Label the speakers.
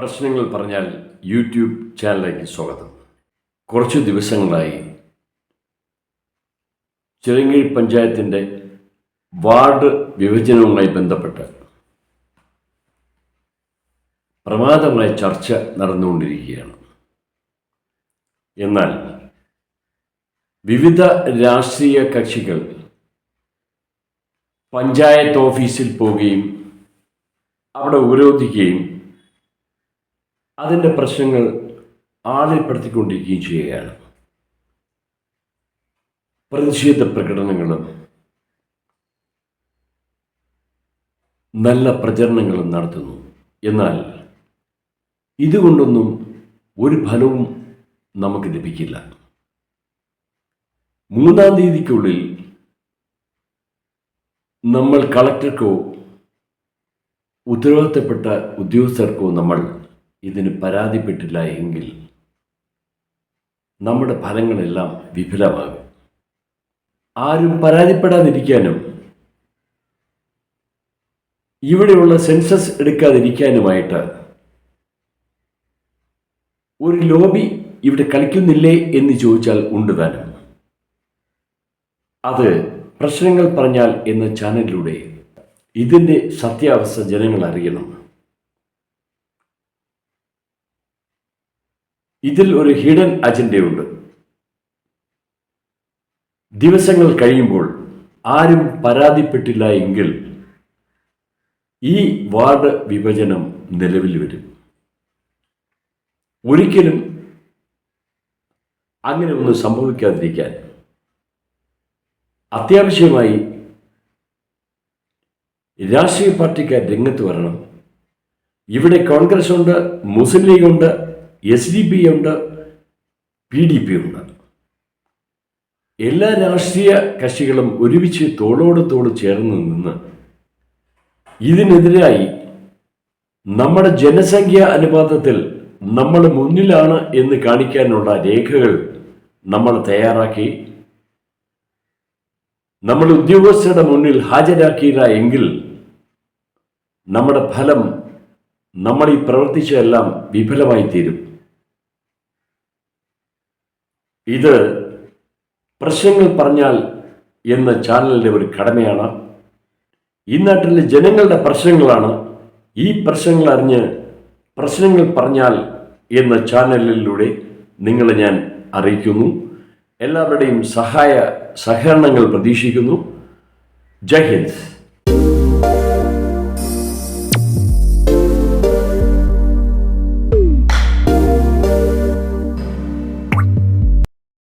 Speaker 1: പ്രശ്നങ്ങൾ പറഞ്ഞാൽ യൂട്യൂബ് ചാനലിലേക്ക് സ്വാഗതം. കുറച്ച് ദിവസങ്ങളായി ചിറങ്ങീഴ് പഞ്ചായത്തിന്റെ വാർഡ് വിഭജനവുമായി ബന്ധപ്പെട്ട് പ്രമാദമായ ചർച്ച നടന്നുകൊണ്ടിരിക്കുകയാണ്. എന്നാൽ വിവിധ രാഷ്ട്രീയ കക്ഷികൾ പഞ്ചായത്ത് ഓഫീസിൽ പോവുകയും അവിടെ ഉപരോധിക്കുകയും അതിന്റെ പ്രശ്നങ്ങൾ ആളിൽപ്പെടുത്തിക്കൊണ്ടിരിക്കുകയും ചെയ്യുകയാണ്. പ്രതിഷേധ പ്രകടനങ്ങളും നല്ല പ്രചരണങ്ങളും നടത്തുന്നു. എന്നാൽ ഇതുകൊണ്ടൊന്നും ഒരു ഫലവും നമുക്ക് ലഭിക്കില്ല. മൂന്നാം തീയതിക്കുള്ളിൽ നമ്മൾ കളക്ടർക്കോ ഉത്തരവാദിത്തപ്പെട്ട ഉദ്യോഗസ്ഥർക്കോ നമ്മൾ ഇതിന് പരാതിപ്പെട്ടില്ല എങ്കിൽ നമ്മുടെ ഫലങ്ങളെല്ലാം വിഫലമാകും. ആരും പരാതിപ്പെടാതിരിക്കാനും ഇവിടെയുള്ള സെൻസസ് എടുക്കാതിരിക്കാനുമായിട്ട് ഒരു ലോബി ഇവിടെ കളിക്കുന്നില്ലേ എന്ന് ചോദിച്ചാൽ ഉണ്ട് താനും. അത് പ്രശ്നങ്ങൾ പറഞ്ഞാൽ എന്ന ചാനലിലൂടെ ഇതിന്റെ സത്യാവസ്ഥ ജനങ്ങൾ അറിയണം. ഇതിൽ ഒരു ഹിഡൻ അജണ്ടയുണ്ട്. ദിവസങ്ങൾ കഴിയുമ്പോൾ ആരും പരാതിപ്പെട്ടില്ല എങ്കിൽ ഈ വാർഡ് വിഭജനം നിലവിൽ വരും. ഒരിക്കലും അങ്ങനെ ഒന്നും സംഭവിക്കാതിരിക്കാൻ അത്യാവശ്യമായി രാഷ്ട്രീയ പാർട്ടിക്കാർ രംഗത്ത് വരണം. ഇവിടെ കോൺഗ്രസ് ഉണ്ട് മുസ്ലിം ലീഗ് ഉണ്ട് എസ് ഡി പി ഉണ്ട് പി ഡി പി ഉണ്ട്. എല്ലാ രാഷ്ട്രീയ കക്ഷികളും ഒരുമിച്ച് തോളോട് തോട് ചേർന്ന് നിന്ന് ഇതിനെതിരായി നമ്മുടെ ജനസംഖ്യ അനുപാതത്തിൽ നമ്മൾ മുന്നിലാണ് എന്ന് കാണിക്കാനുള്ള രേഖകൾ നമ്മൾ തയ്യാറാക്കി. നമ്മൾ ഉദ്യോഗസ്ഥരുടെ മുന്നിൽ ഹാജരാക്കിയില്ല എങ്കിൽ നമ്മുടെ ഫലം നമ്മൾ ഈ പ്രവർത്തിച്ചതെല്ലാം വിഫലമായി തീരും ഇത് പ്രശ്നങ്ങൾ പറഞ്ഞാൽ എന്ന ചാനലിന്റെ ഒരു കടമയാണ്. ഈ നാട്ടിലെ ജനങ്ങളുടെ പ്രശ്നങ്ങളാണ്. ഈ പ്രശ്നങ്ങൾ അറിഞ്ഞ് പ്രശ്നങ്ങൾ പറഞ്ഞാൽ എന്ന ചാനലിലൂടെ നിങ്ങളെ ഞാൻ അറിയിക്കുന്നു. എല്ലാവരുടെയും സഹായ സഹകരണങ്ങൾ പ്രതീക്ഷിക്കുന്നു. ജയ് ഹിന്ദ്.